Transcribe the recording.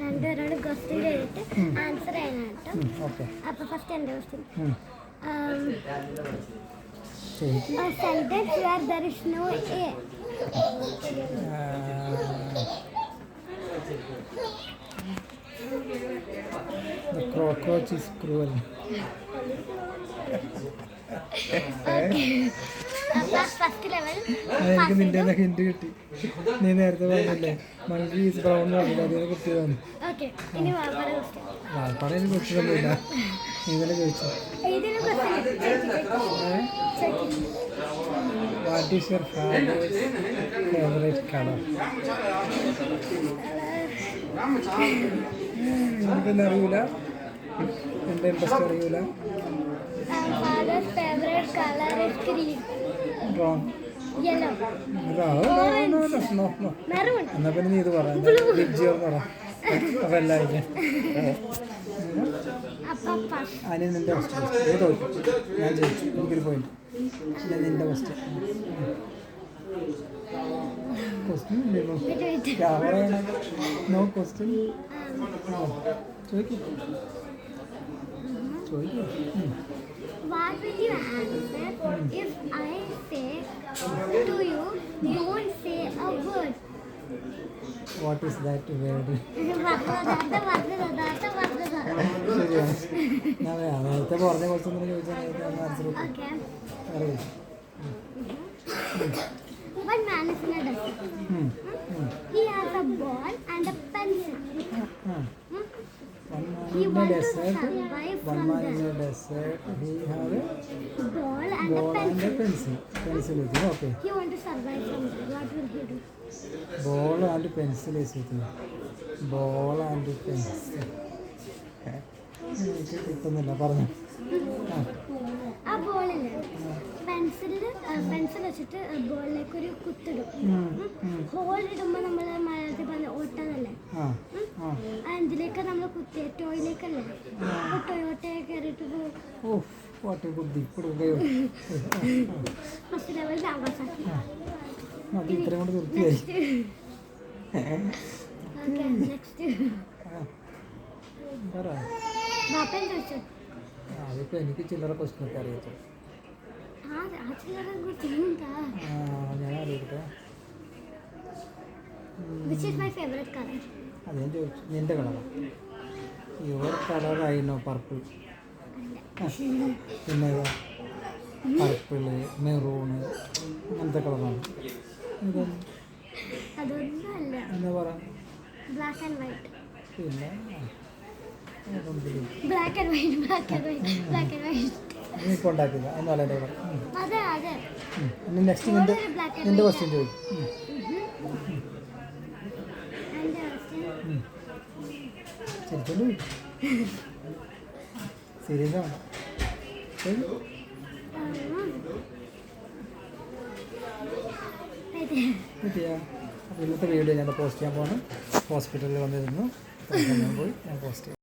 രണ്ടുപേരോട് question ചെയ്തിട്ട് answer ചെയ്യണം കേട്ടോ. അപ്പൊ ഫസ്റ്റ് എന്റെ question a sentence where there is no a The cockroach is cruel. എനിക്ക് നിന്റെ ഹിന്റ് കിട്ടി. നീ നേരത്തെ പറഞ്ഞില്ലേ മൾട്ടി ഈസ് ബ്രൗൺ പറഞ്ഞില്ല അതിനെ കിട്ടിയതാണ് വാൽപ്പാറയിൽ കുറിച്ചൊന്നുമില്ല നീ തന്നെ ചോദിച്ചു? What is your favourite colour എനിക്കൊന്നും അറിയില്ല ഇൻട്രസ്റ്റ് അറിയില്ല father's favourite colour is green wrong yellow no no maroon എന്നാ പിന്നെ നീ ഇത് പറ ലിജിയോ എന്ന് പറ. അപ്പം എല്ലാവരും. അപ്പൊ ഫസ്റ്റ് അതിന് നിന്റെ ഫസ്റ്റ് നീ തോറ്റു ഞാൻ ജയിച്ചു. എനിക്കൊരു പോയിന്റ് പിന്നെ നിന്റെ ഫസ്റ്റ് ക്വസ്റ്റ്യൻ ഇല്ലല്ലോ ക്യാമറ? നോ ക്വസ്റ്റ്യൻ ചോദിക്കും. ചോദിക്കും What will you answer if I say to you, don't say a word? What is that word? ശരിയാണ് നേരത്തെ പറഞ്ഞ ക്വസ്റ്റ്യൻ ചോദിച്ചാൽ ആൻസർ. അറിയാം One man is in a desert. He has a ball and a pencil. Hmm? In the desert. One man in the desert. He had a ball and a ball and a pencil. pencil. Pencil is? Okay. He want to survive from that. What will he do? Ball and pencil is it? Ball and pencil. Okay. കിട്ടുന്നില്ല പറഞ്ഞു ആ ബോളിൽ പെൻസിലിൽ pencil വെച്ചിട്ട് ബോളിലേക്ക് ഒരു കുത്തിടും. Whole ഇടുമ്പോ നമ്മൾ മലയാളത്തിൽ പറഞ്ഞ ആ അതിലേക്ക് നമ്മൾ കുത്തിയ ടോയിലേക്കല്ലേ? അപ്പോൾ ടൊയോട്ടയെ കയറിയിട്ട് പോകും വാട്ട് ബുദ്ധി കൊടുക്കുകയോ മതി ഇത്രയും കൊണ്ട് നിർത്തിയായി അതിപ്പോ എനിക്ക് ചില്ലറ ക്വസ്റ്റ്യൻ ഒക്കെ അറിയത്തു ആ ആ ചില്ലറ കുറിച്ചാ ആ ഞാൻ അറിയിക്കട്ടെ which is my favourite colour അത് ഞാൻ ചോദിച്ചു നിന്റെ കളറാ? യുവർ കളറായിരുന്നോ പർപ്പിൾ പിന്നെ പർപ്പിൾ മെറൂണ് അങ്ങനത്തെ കളറാണ്. എന്താ പറ? ബ്ലാക്ക് ആൻഡ് വൈറ്റ് പിന്നെ black and white black and white black and white നീ ഇപ്പോൾ ഉണ്ടാക്കില്ല എന്നല്ല എന്റെ നെക്സ്റ്റ് ആൻഡ് നിന്റെ ക്വസ്റ്റ്യൻ ചോദിക്കും എന്റെ ക്വസ്റ്റ്യൻ ശരിക്കും സീരിയസ് ആണ് കിട്ടിയാ അപ്പോൾ ഇന്നത്തെ വീഡിയോ ഞാൻ പോസ്റ്റ് ചെയ്യാൻ പോകണം ഹോസ്പിറ്റലിൽ വന്നിരുന്നു. പോയി ഞാൻ പോസ്റ്റ് ചെയ്യാം.